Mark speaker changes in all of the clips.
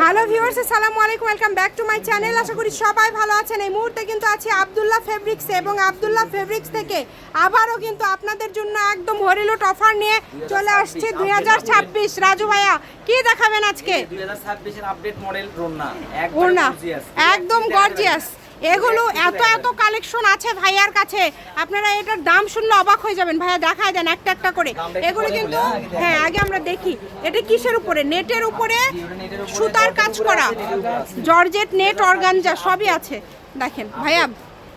Speaker 1: Hello viewers আসসালামু আলাইকুম welcome back to my channel আশা করি সবাই ভালো আছেন। এই মুহূর্তে কিন্তু আছি আবদুল্লাহ ফেব্রিক্স এবং আব্দুল্লাহ ফেব্রিক্স থেকে আবারও কিন্তু আপনাদের জন্য একদম হরিলুট অফার নিয়ে চলে আসছে দুই হাজার ছাব্বিশ রাজু ভাইয়া কি দেখাবেন আজকে?
Speaker 2: দুই হাজার ছাব্বিশের আপডেট মডেল রোনা
Speaker 1: একদম গর্জিয়াস এগুলো এত এত কালেকশন আছে ভাইয়ার কাছে। আপনারা এটার দাম শুনলে অবাক হয়ে যাবেন। ভাইয়া দেখায় দেন একটা একটা করে। এগুলো কিন্তু
Speaker 2: দেখাই।
Speaker 1: হ্যাঁ আগে আমরা দেখি। এটা কিসের উপরে? নেটের উপরে
Speaker 2: নেটের উপরে,
Speaker 1: সুতার কাজ করা। জর্জেট নেট অর্গানজা সবই আছে। দেখেন ভাইয়া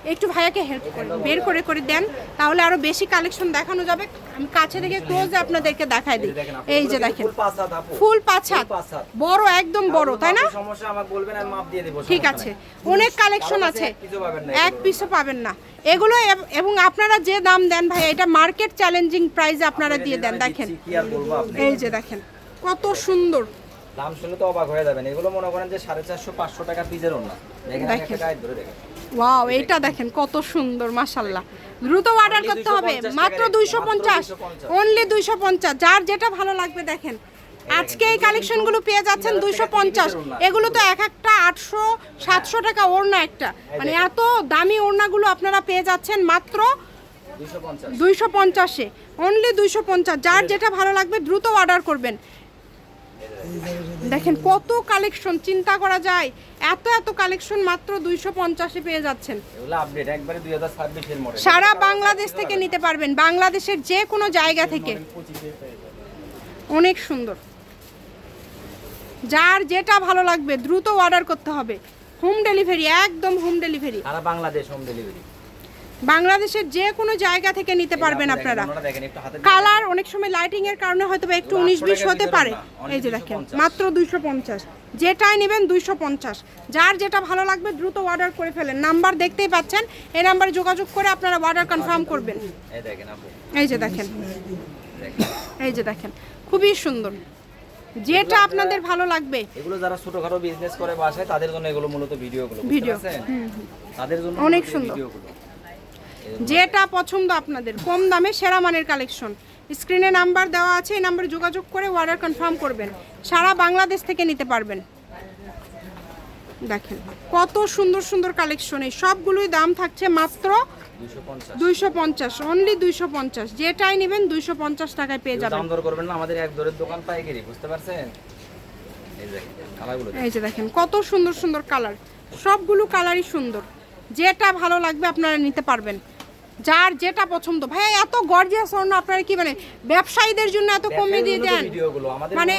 Speaker 1: একটু ভাইয়াকে হেল্প করেন বের করে করে দেন তাহলে আরও বেশি কালেকশন দেখানো যাবে। আমি কাছে থেকে ক্লোজে আপনাদেরকে দেখাই দিই। এই যে দেখেন
Speaker 2: ফুল হাত।
Speaker 1: বড় একদম বড় তাই না?
Speaker 2: সমস্যা আমাকে বলবেন আমি মাপ দিয়ে দেবো
Speaker 1: ঠিক আছে। অনেক কালেকশন আছে
Speaker 2: এক পিসও পাবেন না। এগুলো।
Speaker 1: এব- আপনারা যে দাম দেন ভাই এটা মার্কেট চ্যালেঞ্জিং প্রাইসে আপনারা দিয়ে দেন দেখেন। এই যে দেখেন কত সুন্দর।
Speaker 2: দাম শুনলে তো অবাক হয়ে যাবেন। এগুলো মনে করেন যে সাড়ে চারশো পাঁচশো টাকা পিজের ওনা দেখেন একটা গাইড ধরে দেখেন।
Speaker 1: ওয়াও এইটা দেখেন কত সুন্দর মাশাল্লাহ দ্রুত অর্ডার করতে হবে মাত্র দুইশো পঞ্চাশ।
Speaker 2: 250
Speaker 1: অনলি দুইশো পঞ্চাশ যার যেটা ভালো লাগবে দেখেন। আজকে এই কালেকশনগুলো পেয়ে যাচ্ছেন
Speaker 2: 3000
Speaker 1: দুইশো পঞ্চাশ। এগুলো তো এক একটা আটশো সাতশো টাকা ওড়না একটা। মানে এত দামি ওড়নাগুলো আপনারা পেয়ে যাচ্ছেন মাত্র দুইশো পঞ্চাশে। অনলি দুইশো পঞ্চাশ যার যেটা ভালো লাগবে দ্রুত অর্ডার করবেন। দেখেন কত কালেকশন চিন্তা করা যায়। এত এত কালেকশন মাত্র দুইশো পঞ্চাশে পেয়ে যাচ্ছেন। সারা বাংলাদেশ থেকে নিতে পারবেন বাংলাদেশের যে কোনো জায়গা থেকে। অনেক সুন্দর। যার যেটা ভালো লাগবে দ্রুত অর্ডার করতে হবে। হোম ডেলিভারি একদম হোম ডেলিভারি
Speaker 2: সারা বাংলাদেশ হোম ডেলিভারি
Speaker 1: বাংলাদেশের যে কোনো জায়গা থেকে নিতে পারবেন আপনারা। কালার অনেক সময় লাইটিং এর কারণে হয়তো একটু উনিশ বিশ হতে পারে। এই যে দেখেন মাত্র দুইশো পঞ্চাশ। যেটাই নেবেন দুইশো পঞ্চাশ। যার যেটা ভালো লাগবে দ্রুত অর্ডার করে ফেলেন। নাম্বার দেখতেই পাচ্ছেন এই নাম্বারে যোগাযোগ করে আপনারা অর্ডার কনফার্ম করবেন।
Speaker 2: এই
Speaker 1: যে দেখেন। এই যে দেখেন খুবই সুন্দর। যেটা আপনাদের ভালো লাগবে।
Speaker 2: এগুলো যারা ছোটখাটো বিজনেস করে বাসায় তাদের জন্য এগুলো মূলত ভিডিওগুলো
Speaker 1: ভিডিও?
Speaker 2: তাদের জন্য
Speaker 1: অনেক সুন্দর।
Speaker 2: ভিডিওগুলো
Speaker 1: যেটা পছন্দ আপনাদের কম দামে সেরা মানের কালেকশন। স্ক্রিনে নাম্বার দেওয়া আছে এই নাম্বারে যোগাযোগ করে অর্ডার কনফার্ম করবেন। সারা বাংলাদেশ থেকে নিতে পারবেন। দেখেন কত সুন্দর সুন্দর কালেকশন এই সবগুলোই দাম থাকছে মাত্র দুইশো পঞ্চাশ। অনলি দুইশো পঞ্চাশ। যেটাই নেবেন দুইশো পঞ্চাশ টাকায় পেয়ে যাবেন।
Speaker 2: দাম দর করবেন না আমাদের এক দরের দোকান পাইকারি বুঝতে পারছেন? এই
Speaker 1: যে দেখেন কত সুন্দর সুন্দর কালার সবগুলো কালারই সুন্দর। যেটা ভালো লাগবে আপনারা নিতে পারবেন। যার যেটা পছন্দ। ভাই এত গর্জিয়াস অন্য আপনারা কি মানে ব্যবসায়ীদের জন্য এত কমে দিয়ে দেন। মানে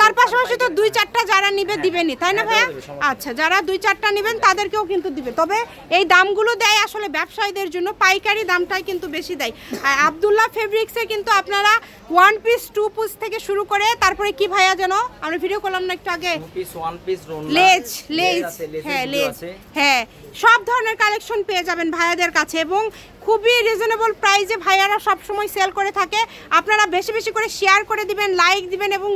Speaker 1: তার পাশাপাশি তো দুই চারটা যারা নিবে দিবেনই তাই না
Speaker 2: হ্যাঁ,
Speaker 1: ভাইয়া? আচ্ছা যারা দুই চারটা নেবেন তাদেরকেও কিন্তু দিবে। তবে এই দামগুলো দেয় আসলে ব্যবসায়ীদের জন্য পাইকারি দামটাই কিন্তু বেশি দেয়। আর আবদুল্লাহ ফেব্রিক্সে কিন্তু আপনারা ওয়ান পিস টু পিস থেকে শুরু করে তারপরে কি ভাইয়া যেন? আমরা ভিডিও করলাম না একটু আগে। লেজ লেজ হ্যাঁ লেজ হ্যাঁ সব ধরনের কালেকশন পেয়ে যাবেন ভাইয়াদের কাছে এবং খুবই রিজনেবল প্রাইসে ভাইয়ারা সব সময় সেল করে থাকে। আপনারা বেশি বেশি করে শেয়ার করে দিবেন লাইক দিবেন এবং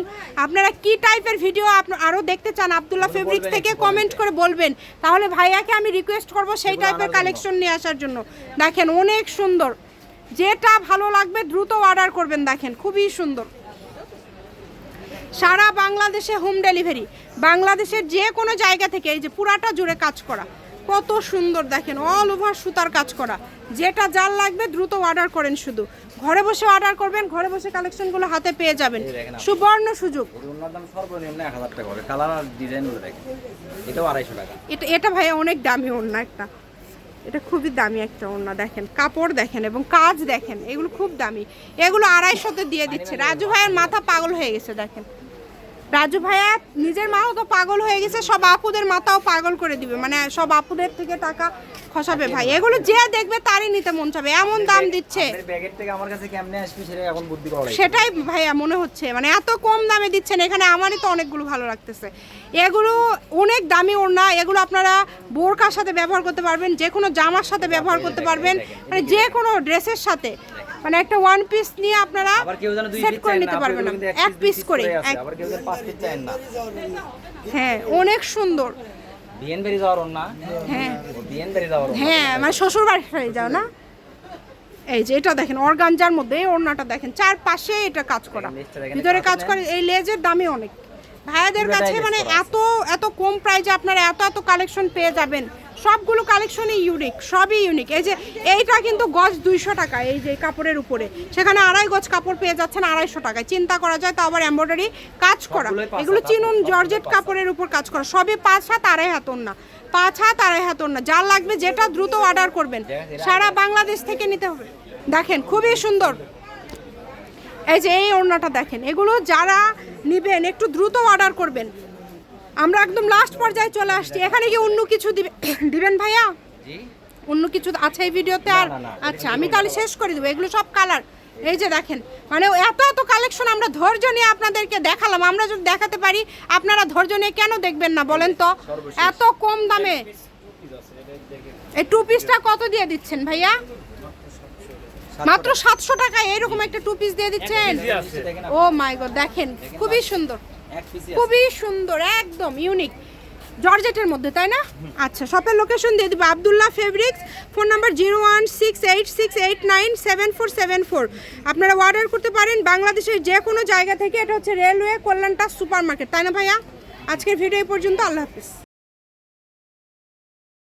Speaker 1: আপনারা কি টাইপের ভিডিও আরও দেখতে চান আবদুল্লাহ ফেব্রিক থেকে কমেন্ট করে বলবেন। তাহলে ভাইয়াকে আমি রিকোয়েস্ট করব সেই টাইপের কালেকশন নিয়ে আসার জন্য। দেখেন অনেক সুন্দর। যেটা ভালো লাগবে দ্রুত অর্ডার করবেন দেখেন খুবই সুন্দর। সারা বাংলাদেশে হোম ডেলিভারি বাংলাদেশের যে কোনো জায়গা থেকে এই যে পুরাটা জুড়ে কাজ করা। কত সুন্দর দেখেন অল ওভার সুতার কাজ করা। যেটা যার লাগবে দ্রুত অর্ডার করেন শুধু। ঘরে বসে অর্ডার করবেন ঘরে বসে কালেকশনগুলো হাতে পেয়ে যাবেন। সুবর্ণ সুযোগ।
Speaker 2: সর্বনিম্ন এক হাজার টাকা কালার আর ডিজাইনগুলো এটাও আড়াইশো টাকা।
Speaker 1: এটা এটা ভাই অনেক দামি ওড়না একটা। এটা খুবই দামি একটা ওড়না দেখেন। কাপড় দেখেন এবং কাজ দেখেন এগুলো খুব দামি। এগুলো আড়াইশোতে দিয়ে দিচ্ছে। রাজু ভাইয়ের মাথা পাগল হয়ে গেছে দেখেন। রাজু ভাইয়া নিজের মাও তো পাগল হয়ে গেছে সব আপুদের মাথাও পাগল করে দিবে। মানে সব আপুদের থেকে টাকা খসাবে ভাই। এগুলো যে দেখবে তারই নিতে মন চাবে এমন দাম দিচ্ছে। সেটাই ভাইয়া মনে হচ্ছে। মানে এত কম দামে দিচ্ছেন এখানে আমারই তো অনেকগুলো ভালো লাগতেছে। এগুলো অনেক দামি ওড়না এগুলো আপনারা বোরকার সাথে ব্যবহার করতে পারবেন যে কোনো জামার সাথে ব্যবহার করতে পারবেন মানে যে কোনো ড্রেসের সাথে। মানে একটা ওয়ান পিস নিয়ে আপনারা সেট করে নিতে পারবেন
Speaker 2: আপনার
Speaker 1: এক পিস করে
Speaker 2: না।
Speaker 1: হ্যাঁ অনেক সুন্দর।
Speaker 2: না
Speaker 1: হ্যাঁ। হ্যাঁ মানে শ্বশুর বাড়ি যাও না? এই যে এটা দেখেন অর্গানজার মধ্যে এই ওড়নাটা দেখেন চার পাশে এটা কাজ করা। ভিতরে
Speaker 2: কাজ
Speaker 1: করে এই লেজের দামই অনেক। ভাইয়াদের কাছে মানে এত এত কম প্রাইজে আপনারা এত এত কালেকশন পেয়ে যাবেন। সবগুলো কালেকশনই ইউনিক সবই ইউনিক এই যে এইটা কিন্তু গজ দুইশো টাকা এই যে কাপড়ের উপরে। সেখানে আড়াই গজ কাপড় পেয়ে যাচ্ছেন আড়াইশো টাকায়। চিন্তা করা যায় তো আবার এমব্রয়ডারি কাজ করা। এগুলো চিনুন জর্জেট কাপড়ের উপর কাজ করা। সবই পাঁচ হাত আড়াই হাত না পাঁচ হাত আড়াই হাত না যার লাগবে যেটা দ্রুত অর্ডার করবেন। সারা বাংলাদেশ থেকে নিতে হবে। দেখেন খুবই সুন্দর। এই যে এই ওড়নাটা দেখেন। এগুলো যারা নিবেন একটু দ্রুত অর্ডার করবেন। আমরা একদম লাস্ট পর্যায়ে চলে আসছি। এখানে কি অন্য কিছু দিবে দিবেন ভাইয়া? অন্য কিছু আছে এই ভিডিওতে আর আচ্ছা আমি তাহলে শেষ করে দেবো। এগুলো সব কালার এই যে দেখেন মানে এত এত কালেকশন আমরা ধৈর্য নিয়ে আপনাদেরকে দেখালাম। আমরা যদি দেখাতে পারি আপনারা ধৈর্য নিয়ে কেন দেখবেন না বলেন তো? এত কম দামে। এই টু পিসটা কত দিয়ে দিচ্ছেন ভাইয়া? মাত্র সাতশো টাকা এরকম একটা টু পিস দিয়ে দিচ্ছেন? ও মাই গড দেখেন খুবই সুন্দর। খুবই সুন্দর একদম ইউনিক জর্জেটের মধ্যে তাই না? আচ্ছা শপের লোকেশন দিয়ে দেবো Abdullah fabrics phone number zero one six eight six eight nine seven four seven four আপনারা অর্ডার করতে পারেন বাংলাদেশের যে কোনো জায়গা থেকে এটা হচ্ছে রেলওয়ে কল্যাণটা সুপার মার্কেট তাই না ভাইয়া? আজকের ভিডিও এই পর্যন্ত আল্লাহ হাফিজ।